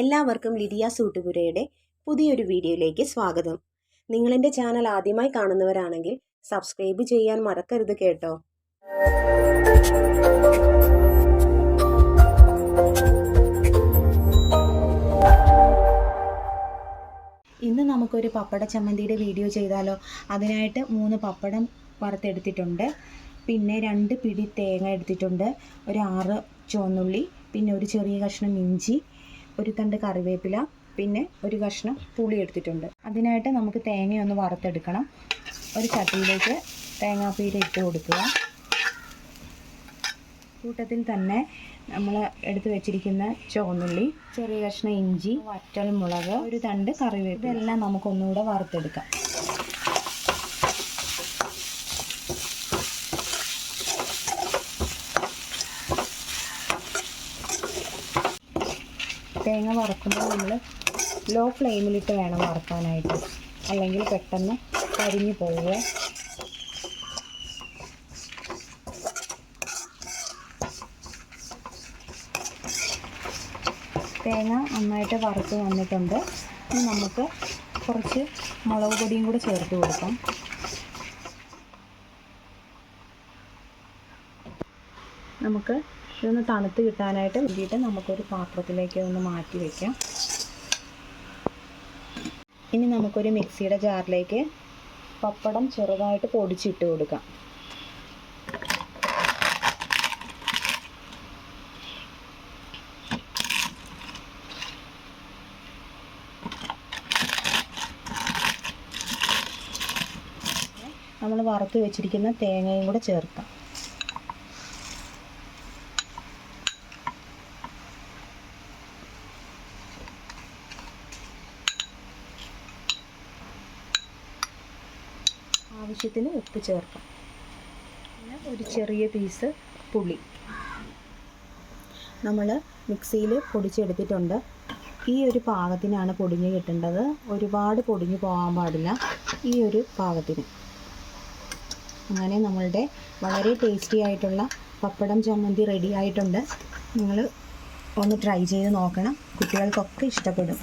എല്ലാവർക്കും ലിഡിയ സൂട്ടുപുരയുടെ പുതിയൊരു വീഡിയോയിലേക്ക് സ്വാഗതം. നിങ്ങളെന്റെ ചാനൽ ആദ്യമായി കാണുന്നവരാണെങ്കിൽ സബ്സ്ക്രൈബ് ചെയ്യാൻ മറക്കരുത് കേട്ടോ. ഇന്ന് നമുക്കൊരു പപ്പട ചമ്മന്തിയുടെ വീഡിയോ ചെയ്താലോ? അതിനായിട്ട് മൂന്ന് പപ്പടം വറുത്തെടുത്തിട്ടുണ്ട്. പിന്നെ രണ്ട് പിടി തേങ്ങ എടുത്തിട്ടുണ്ട്. ഒരു ആറ് ചുവന്നുള്ളി പിന്നെ ഒരു ചെറിയ കഷ്ണം ഇഞ്ചി ഒരു തണ്ട് കറിവേപ്പില പിന്നെ ഒരു കഷ്ണം പുളി എടുത്തിട്ടുണ്ട്. അതിനായിട്ട് നമുക്ക് തേങ്ങയൊന്ന് വറുത്തെടുക്കണം. ഒരു ചട്ടിയിലേക്ക് തേങ്ങാപ്പീര ഇട്ട് കൊടുക്കുക. കൂട്ടത്തിൽ തന്നെ നമ്മൾ എടുത്തു വെച്ചിരിക്കുന്ന ചുവന്നുള്ളി ചെറിയ കഷ്ണം ഇഞ്ചി വറ്റൽ മുളക് ഒരു തണ്ട് കറിവേപ്പില. ഇതെല്ലാം നമുക്കൊന്നുകൂടെ വറുത്തെടുക്കാം. തേങ്ങ വറുക്കുമ്പോൾ നമ്മൾ ലോ ഫ്ലെയിമിലിട്ട് വേണം വറുക്കാനായിട്ട്. അല്ലെങ്കിൽ പെട്ടെന്ന് കരിഞ്ഞു പോവുക. തേങ്ങ നന്നായിട്ട് വറുത്ത് വന്നിട്ടുണ്ട്. ഇനി നമുക്ക് കുറച്ച് മുളക് പൊടിയും കൂടെ ചേർത്ത് കൊടുക്കാം. നമുക്ക് ഇതൊന്ന് തണുത്ത് കിട്ടാനായിട്ട് വേണ്ടിയിട്ട് നമുക്കൊരു പാത്രത്തിലേക്ക് ഒന്ന് മാറ്റി വയ്ക്കാം ഇനി നമുക്കൊരു മിക്സിയുടെ ജാറിലേക്ക് പപ്പടം ചെറുതായിട്ട് പൊടിച്ചിട്ട് കൊടുക്കാം. നമ്മൾ വറുത്ത് വെച്ചിരിക്കുന്ന തേങ്ങയും കൂടെ ചേർക്കാം. ആവശ്യത്തിന് ഉപ്പ് ചേർക്കാം. പിന്നെ ഒരു ചെറിയ പീസ് പുളി. നമ്മൾ മിക്സിയിൽ പൊടിച്ചെടുത്തിട്ടുണ്ട്. ഈ ഒരു പാകത്തിനാണ് പൊടിഞ്ഞ് കിട്ടേണ്ടത്. ഒരുപാട് പൊടിഞ്ഞ് പോകാൻ പാടില്ല. ഈ ഒരു പാകത്തിന്. അങ്ങനെ നമ്മളുടെ വളരെ ടേസ്റ്റി ആയിട്ടുള്ള പപ്പടം ചമ്മന്തി റെഡി ആയിട്ടുണ്ട്. നിങ്ങൾ ഒന്ന് ട്രൈ ചെയ്ത് നോക്കണം. കുട്ടികൾക്കൊക്കെ ഇഷ്ടപ്പെടും.